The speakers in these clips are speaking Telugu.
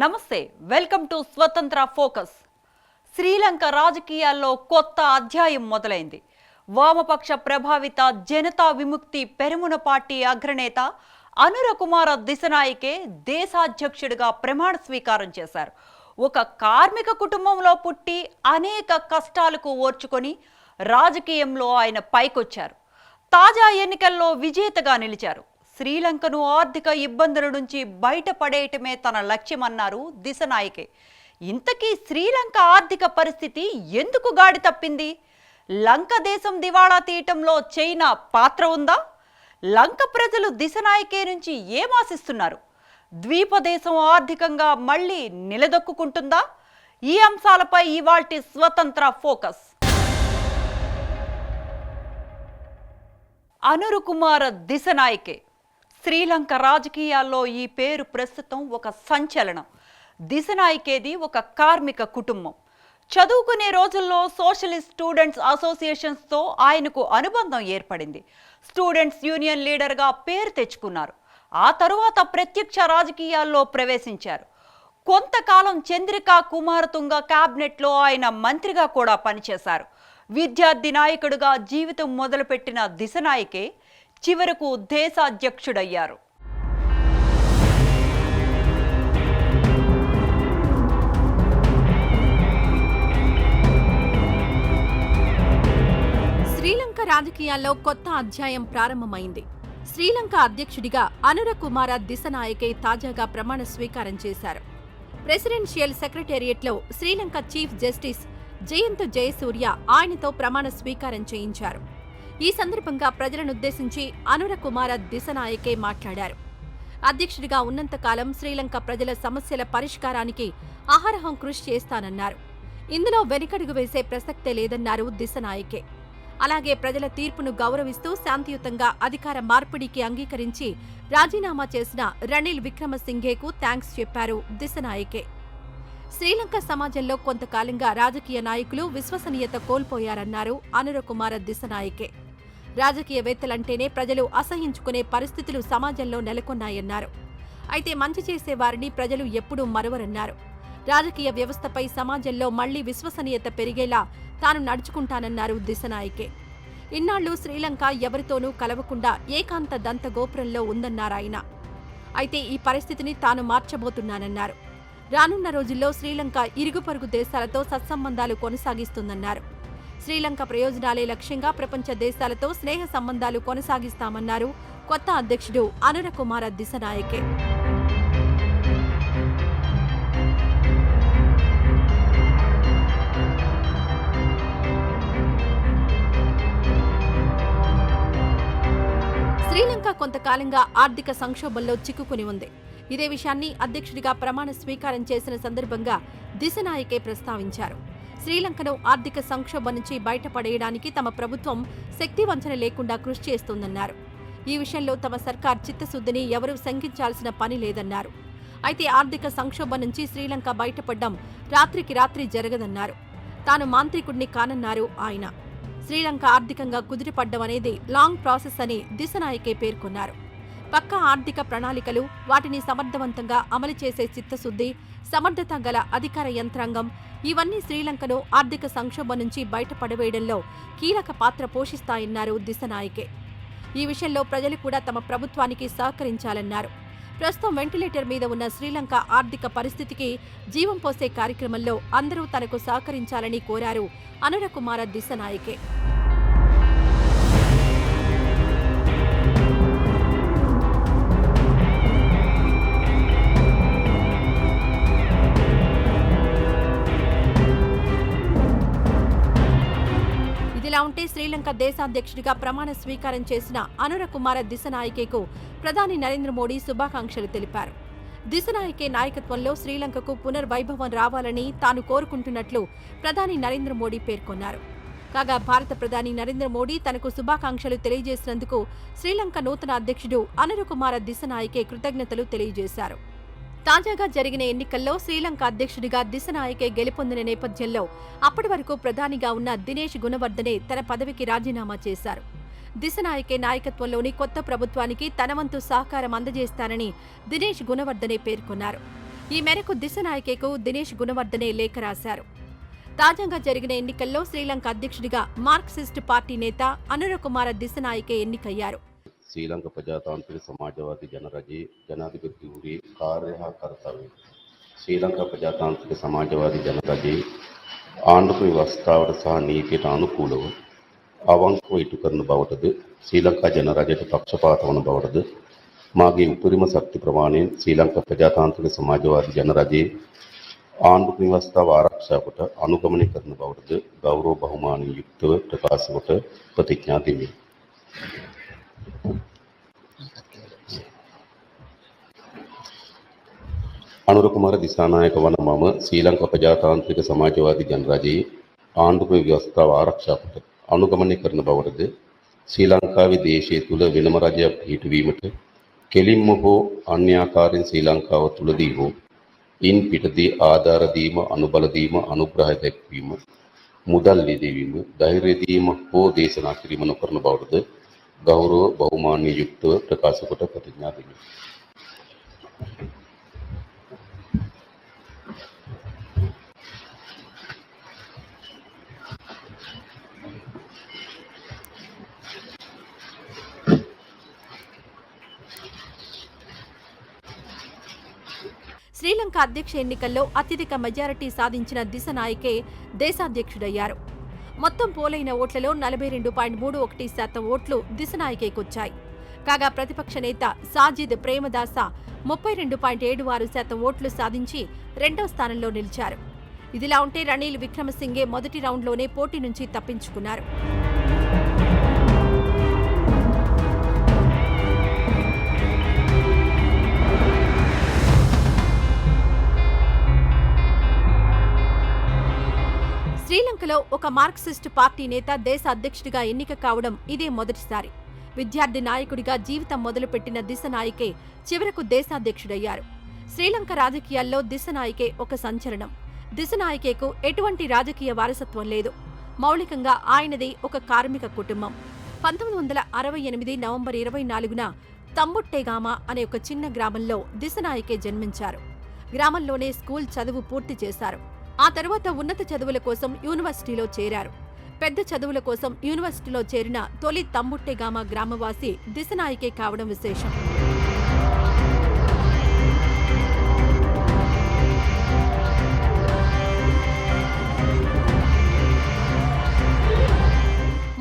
నమస్తే welcome to Swatantra Focus. Sri Lanka రాజకీయాల్లో కొత్త అధ్యాయం మొదలైంది. వామపక్ష ప్రభావిత జనతా విముక్తి పెరుమున పార్టీ అగ్రనేత అనురకుమార దిశనాయకే దిశనాయికే దేశాధ్యక్షుడిగా ప్రమాణ స్వీకారం చేశారు. ఒక కార్మిక కుటుంబంలో పుట్టి అనేక కష్టాలకు ఓర్చుకొని రాజకీయంలో ఆయన పైకొచ్చారు. తాజా ఎన్నికల్లో విజేతగా నిలిచారు. శ్రీలంకను ఆర్థిక ఇబ్బందుల నుంచి బయటపడేయటమే తన లక్ష్యమన్నారు దిశనాయకే. ఇంతకీ శ్రీలంక ఆర్థిక పరిస్థితి ఎందుకు గాడి తప్పింది? లంక దేశం దివాళా తీయటంలో చైనా పాత్ర ఉందా? లంక ప్రజలు దిశనాయకే నుంచి ఏం ఆశిస్తున్నారు? ద్వీపదేశం ఆర్థికంగా మళ్ళీ నిలదొక్కుంటుందా ఈ అంశాలపై ఇవాల్టి స్వతంత్ర ఫోకస్. అనురుకుమార దిశ దిశనాయకే. శ్రీలంక రాజకీయాల్లో ఈ పేరు ప్రస్తుతం ఒక సంచలనం. దిశనాయకేది ఒక కార్మిక కుటుంబం. చదువుకునే రోజుల్లో సోషలిస్ట్ స్టూడెంట్స్ అసోసియేషన్స్తో ఆయనకు అనుబంధం ఏర్పడింది. స్టూడెంట్స్ యూనియన్ లీడర్గా పేరు తెచ్చుకున్నారు. ఆ తరువాత ప్రత్యక్ష రాజకీయాల్లో ప్రవేశించారు. కొంతకాలం చంద్రికా కుమారతుంగ క్యాబినెట్లో ఆయన మంత్రిగా కూడా పనిచేశారు. విద్యార్థి నాయకుడిగా జీవితం మొదలుపెట్టిన దిశనాయకే చివరకు దేశాధ్యక్షుడయ్యారు. శ్రీలంక రాజకీయాల్లో కొత్త అధ్యాయం ప్రారంభమైంది. శ్రీలంక అధ్యక్షుడిగా అనుర కుమార దిశనాయకే తాజాగా ప్రమాణ స్వీకారం చేశారు. ప్రెసిడెన్షియల్ సెక్రటేరియట్లో శ్రీలంక చీఫ్ జస్టిస్ జయంత్ జయసూర్య ఆయనతో ప్రమాణ స్వీకారం చేయించారు. ఈ సందర్భంగా ప్రజలనుద్దేశించి అనుర కుమార దిశనాయకే మాట్లాడారు. అధ్యక్షుడిగా ఉన్నంతకాలం శ్రీలంక ప్రజల సమస్యల పరిష్కారానికి అహర్హం కృషి చేస్తానన్నారు. ఇందులో వెనుకడుగు వేసే ప్రసక్తే లేదన్నారు దిశనాయకే. అలాగే ప్రజల తీర్పును గౌరవిస్తూ శాంతియుతంగా అధికార మార్పిడికి అంగీకరించి రాజీనామా చేసిన రణిల్ విక్రమసింఘేకు థ్యాంక్స్ చెప్పారు దిశనాయకే. శ్రీలంక సమాజంలో కొంతకాలంగా రాజకీయ నాయకులు విశ్వసనీయత కోల్పోయారన్నారు అనురకుమార దిశనాయకే. రాజకీయవేత్తలంటేనే ప్రజలు అసహించుకునే పరిస్థితులు సమాజంలో నెలకొన్నాయన్నారు. అయితే మంచి చేసే వారిని ప్రజలు ఎప్పుడూ మరువరన్నారు. రాజకీయ వ్యవస్థపై సమాజంలో మళ్ళీ విశ్వసనీయత పెరిగేలా తాను నడుచుకుంటానన్నారు దిశనాయకే. ఇన్నాళ్ళు శ్రీలంక ఎవరితోనూ కలవకుండా ఏకాంత దంత గోపురంలో ఉందన్నారాయన. అయితే ఈ పరిస్థితిని తాను మార్చబోతున్నానన్నారు. రానున్న రోజుల్లో శ్రీలంక ఇరుగు పొరుగు దేశాలతో సత్సంబంధాలు కొనసాగిస్తుందన్నారు. శ్రీలంక ప్రయోజనాలే లక్ష్యంగా ప్రపంచ దేశాలతో స్నేహ సంబంధాలు కొనసాగిస్తామన్నారు కొత్త అధ్యక్షుడు అనుర కుమార దిశనాయకే. శ్రీలంక కొంతకాలంగా ఆర్థిక సంక్షోభంలో చిక్కుకుని ఉంది. ఇదే విషయాన్ని అధ్యక్షుడిగా ప్రమాణ స్వీకారం చేసిన సందర్భంగా దిశనాయకే ప్రస్తావించారు. శ్రీలంకను ఆర్థిక సంక్షోభం నుంచి బయటపడేయడానికి తమ ప్రభుత్వం శక్తివంచన లేకుండా కృషి చేస్తోందన్నారు. ఈ విషయంలో తమ సర్కార్ చిత్తశుద్ధిని ఎవరూ శంకించాల్సిన పని లేదన్నారు. అయితే ఆర్థిక సంక్షోభం నుంచి శ్రీలంక బయటపడ్డం రాత్రికి రాత్రి జరగదన్నారు. తాను మాంత్రికుడిని కానన్నారు ఆయన. శ్రీలంక ఆర్థికంగా కుదిరిపడ్డం అనేది లాంగ్ ప్రాసెస్ అని దిశనాయకే పేర్కొన్నారు. పక్కా ఆర్థిక ప్రణాళికలు వాటిని సమర్థవంతంగా అమలు చేసే చిత్తశుద్ధి సమర్థత గల అధికార యంత్రాంగం ఇవన్నీ శ్రీలంకను ఆర్థిక సంక్షోభం నుంచి బయటపడవేయడంలో కీలక పాత్ర పోషిస్తాయన్నారు దిశనాయకే. ఈ విషయంలో ప్రజలు కూడా తమ ప్రభుత్వానికి సహకరించాలన్నారు. ప్రస్తుతం వెంటిలేటర్ మీద ఉన్న శ్రీలంక ఆర్థిక పరిస్థితికి జీవం పోసే కార్యక్రమంలో అందరూ తనకు సహకరించాలని కోరారు అనురకుమార దిశనాయకే. ఇలా ఉంటే శ్రీలంక దేశాధ్యక్షుడిగా ప్రమాణ స్వీకారం చేసిన అనురకుమార దిశనాయకేకు ప్రధాని నరేంద్ర మోడీ శుభాకాంక్షలు తెలిపారు. దిశనాయకే నాయకత్వంలో శ్రీలంకకు పునర్వైభవం రావాలని తాను కోరుకుంటున్నట్లు ప్రధాని నరేంద్ర మోడీ పేర్కొన్నారు. కాగా భారత ప్రధాని నరేంద్ర మోడీ తనకు శుభాకాంక్షలు తెలియజేసినందుకు శ్రీలంక నూతన అధ్యక్షుడు అనురకుమార దిశనాయకే కృతజ్ఞతలు తెలియజేశారు. తాజాగా జరిగిన ఎన్నికల్లో శ్రీలంక అధ్యక్షుడిగా దిశనాయకే గెలుపొందిన నేపథ్యంలో అప్పటి వరకు ప్రధానిగా ఉన్న దినేష్ గుణవర్ధనే తన పదవికి రాజీనామా చేశారు. దిశనాయకే నాయకత్వంలోని కొత్త ప్రభుత్వానికి తన వంతు సహకారం అందజేస్తానని దినేష్ గుణవర్ధనే పేర్కొన్నారు. ఈ మేరకు దిశనాయకేకు దినేష్ గుణవర్ధనే లేఖ రాశారు. తాజాగా జరిగిన ఎన్నికల్లో శ్రీలంక అధ్యక్షుడిగా మార్క్సిస్ట్ పార్టీ నేత అనురకుమార దిశనాయకే ఎన్నికయ్యారు. ශ්‍රීලංක ප්‍රජාතාන්ත්‍රික සමාජවාදී ජනරජයේ ජනාධිපතිවරේ කාර්ය හා කර්තව්‍ය. ශ්‍රී ලංකා ප්‍රජාතාන්ත්‍රික සමාජවාදී ජනරජයේ ආණ්ඩුක ව්‍යවස්ථාවට සහ නීතියට අනුකූලව අවංකව ඉටු කරන බවටද ශ්‍රී ලංකා ජනරජයට පක්ෂපාත වන බවටද මාගේ උපරිම ශක්ති ප්‍රමාණයෙන් ශ්‍රී ලංකා ප්‍රජාතාන්ත්‍රික සමාජවාදී ජනරජයේ ආණ්ඩුක ව්‍යවස්ථාව ආරක්ෂා කොට අනුගමනය කරන බවටද ගෞරව බහුමානයෙන් යුක්තව ප්‍රකාශ කොට ප්‍රතිඥා දෙමි. අනුරකුමාර දිසානායක වන මම ශ්‍රී ලංකා ප්‍රජාතාන්ත්‍රික සමාජවාදී ජනරජයේ ආණ්ඩුක ව්‍යවස්ථාව ආරක්ෂා කොට අනුගමනය කරන බවටද ශ්‍රී ලංකාවේ දේශය තුළ වෙනම රජයක් පිහිටුවීමට කෙලින්ම හෝ අන්‍යාකාරයෙන් ශ්‍රී ලංකාව තුළදී හෝ ඉන් පිටදී ආධාර දීම අනුබල දීම අනුග්‍රහය දැක්වීම මුදල් ලිදවීම ධෛර්ය දීම හෝ දේශනා කිරීම නොකරන බවටද గౌరవ బహుమాన్యుక్తో ప్రకాశకుట ప్రతిజ్ఞాపి శ్రీలంక అధ్యక్ష ఎన్నికల్లో అత్యధిక మెజారిటీ సాధించిన దిశ నాయకే దేశాధ్యక్షుడయ్యారు. మొత్తం పోలైన ఓట్లలో నలభై రెండు పాయింట్ మూడు ఒకటి శాతం ఓట్లు దిశనాయకేకొచ్చాయి. కాగా ప్రతిపక్ష నేత సాజిద్ ప్రేమదాస ముప్పై రెండు పాయింట్ ఏడు ఆరు శాతం ఓట్లు సాధించి రెండవ స్థానంలో నిలిచారు. ఇదిలా ఉంటే రణీల్ విక్రమసింగే మొదటి రౌండ్లోనే పోటీ నుంచి తప్పించుకున్నారు. శ్రీలంకలో ఒక మార్క్సిస్ట్ పార్టీ నేత దేశ అధ్యక్షుడిగా ఎన్నిక కావడం ఇదే మొదటిసారి. విద్యార్థి నాయకుడిగా జీవితం మొదలుపెట్టిన దిశ నాయకే చివరకు దేశాధ్యక్షుడయ్యారు. శ్రీలంక రాజకీయాల్లో దిశ నాయకే ఒక సంచలనం. దిశ నాయకేకు ఎటువంటి రాజకీయ వారసత్వం లేదు. మౌలికంగా ఆయనది ఒక కార్మిక కుటుంబం. పంతొమ్మిది వందల అరవై ఎనిమిది నవంబర్ ఇరవై నాలుగున తమ్ముట్టేగామ అనే ఒక చిన్న గ్రామంలో దిశ నాయకే జన్మించారు. గ్రామంలోనే స్కూల్ చదువు పూర్తి చేశారు. ఆ తర్వాత ఉన్నత చదువుల కోసం యూనివర్సిటీలో చేరారు. పెద్ద చదువుల కోసం యూనివర్సిటీలో చేరిన తొలి తమ్ముట్టెగామ గ్రామవాసి దిశనాయకే కావడం విశేషం.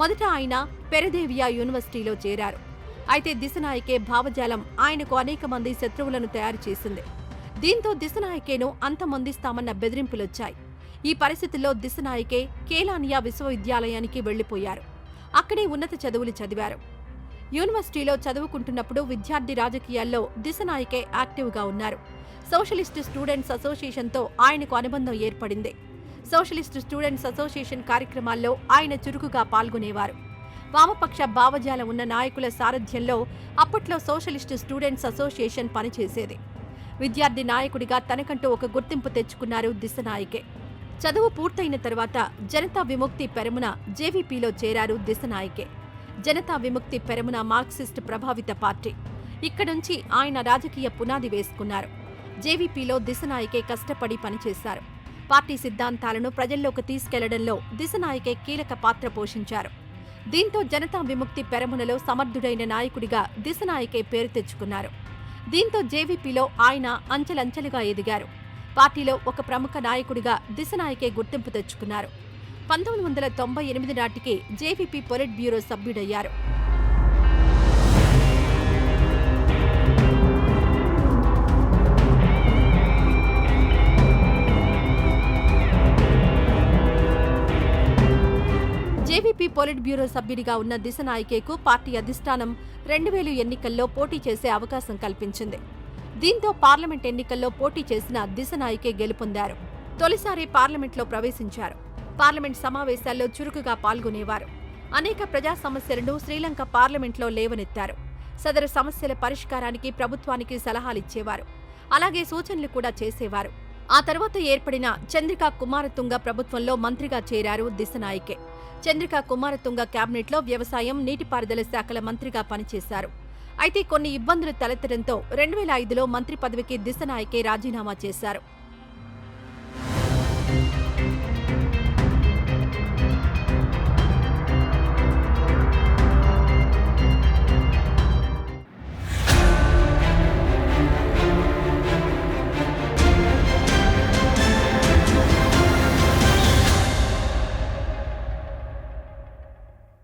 మొదట ఆయన పెరదేవియా యూనివర్సిటీలో చేరారు. అయితే దిశనాయకే భావజాలం ఆయనకు అనేక మంది శత్రువులను తయారు చేసింది. దీంతో దిశనాయకేను అంతమొందిస్తామన్న బెదిరింపులొచ్చాయి. ఈ పరిస్థితుల్లో దిశనాయకే కేలానియా విశ్వవిద్యాలయానికి వెళ్ళిపోయారు అక్కడే ఉన్నత చదువులు చదివారు. యూనివర్సిటీలో చదువుకుంటున్నప్పుడు విద్యార్థి రాజకీయాల్లో దిశనాయకే యాక్టివ్గా ఉన్నారు. సోషలిస్టు స్టూడెంట్స్ అసోసియేషన్తో ఆయనకు అనుబంధం ఏర్పడింది. సోషలిస్టు స్టూడెంట్స్ అసోసియేషన్ కార్యక్రమాల్లో ఆయన చురుకుగా పాల్గొనేవారు. వామపక్ష భావజాలం ఉన్న నాయకుల సారథ్యంలో అప్పట్లో సోషలిస్టు స్టూడెంట్స్ అసోసియేషన్ పనిచేసేది. విద్యార్థి నాయకుడిగా తనకంటూ ఒక గుర్తింపు తెచ్చుకున్నారు దిశనాయకే. చదువు పూర్తయిన తర్వాత జనతా విముక్తి పెరమున జేవీపీలో చేరారు దిశనాయకే. జనతా విముక్తి పెరమున మార్క్సిస్ట్ ప్రభావిత పార్టీ. ఇక్కడుంచి ఆయన రాజకీయ పునాది వేసుకున్నారు. జేవీపీలో దిశనాయకే కష్టపడి పనిచేశారు. పార్టీ సిద్ధాంతాలను ప్రజల్లోకి తీసుకెళ్ళడంలో దిశనాయకే కీలక పాత్ర పోషించారు. దీంతో జనతా విముక్తి పెరమునలో సమర్థుడైన నాయకుడిగా దిశనాయకే పేరు తెచ్చుకున్నారు. దీంతో జేవీపీలో ఆయన అంచెలంచెలుగా ఎదిగారు. పార్టీలో ఒక ప్రముఖ నాయకుడిగా దిశనాయకే గుర్తింపు తెచ్చుకున్నారు. పంతొమ్మిది వందల తొంభై ఎనిమిది నాటికి జేవీపీ పొలిట్ బ్యూరో సభ్యుడయ్యారు. పొలిట్ బ్యూరో సభ్యుడిగా ఉన్న దిశనాయకేకు పార్టీ అధిష్టానం రెండు వేలు ఎన్నికల్లో పోటీ చేసే అవకాశం కల్పించింది. దీంతో పార్లమెంట్ ఎన్నికల్లో పోటీ చేసిన దిశనాయకే గెలుపొందారు. తొలిసారి పార్లమెంట్లో ప్రవేశించారు. పార్లమెంట్ సమావేశాల్లో చురుకుగా పాల్గొనేవారు. అనేక ప్రజా సమస్యలను శ్రీలంక పార్లమెంట్లో లేవనెత్తారు. సదరు సమస్యల పరిష్కారానికి ప్రభుత్వానికి సలహాలిచ్చేవారు. అలాగే సూచనలు కూడా చేసేవారు. ఆ తర్వాత ఏర్పడిన చంద్రికా కుమారతుంగ ప్రభుత్వంలో మంత్రిగా చేరారు దిశనాయకే. చంద్రికా కుమారతుంగ కేబినెట్లో వ్యవసాయం నీటిపారుదల శాఖల మంత్రిగా పనిచేశారు. అయితే కొన్ని ఇబ్బందులు తలెత్తడంతో రెండు వేల ఐదులో మంత్రి పదవికి దిశనాయకే రాజీనామా చేశారు.